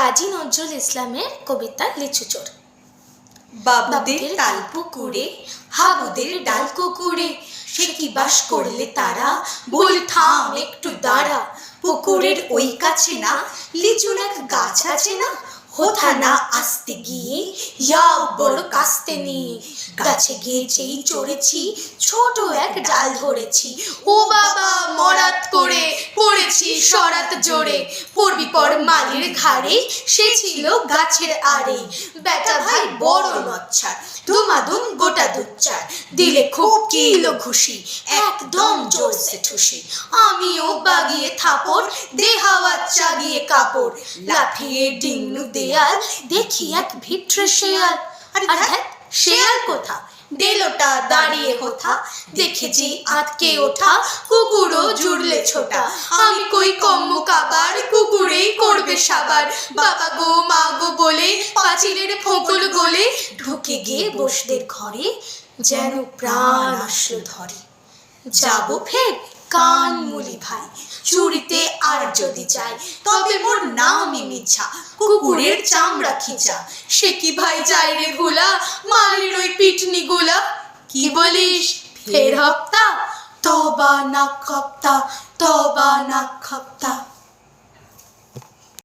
কাজী নজরুল ইসলামের কবিতা লিচুচোর। বাবুদের তাল পুকুরে হাবুদের ডাল কুকুরে সে কি বাস করলে তারা? বল থাম একটু দাঁড়া পুকুরের ওই কাছে না লিচুর এক গাছ আছে না? হোথা না আসতে গিয়ে ইয়াও বড় কাস্তে নিয়ে গাছে গিয়ে যেই চড়েছি ছোট এক ডাল ধরেছি। ও বাবা মরাত করে সরাত জোরে। পড়বি পর মালির ঘাড়ে সে ছিল গাছের আড়ে। বেটা ভাই বড় নচ্ছার ধুমাধুম গোটা দুচ্চার। দিলে খুব কিলো ঘুষি একদম জোরসে ঠুসি। আমিও বাগিয়ে থাপড় দেহাওয়া চাগিয়ে কাপড়। লাফিয়ে ডিংনু দেয়াল দেখি এক ভিট্রে শেয়াল। আর শেয়াল কোথা ডেলোটা দাঁড়িয়ে হোথা দেখেছি আটকে ওঠা। কুকুরও জুড়লে ছোটা। আমি কই কম্ম কাবার? কুকুরেই করবে সাবার। বাবা গো, মা গো বলে, পাঁচিলের ফোকল গলে ঢুকে গিয়ে বসদের ঘরে যেন প্রাণ আসলো ধরে। যাব ফের কান মুলি ভাই। চুরিতে আর যদি চাই, তবে মোর নামই মিছা। কুকুরের চামড়া খিচা। সে কি ভাই যায় রে পিটনি গুলা কি বলিস? ফের হপ্তা তবা না খপ্তা তবা না খপ্তা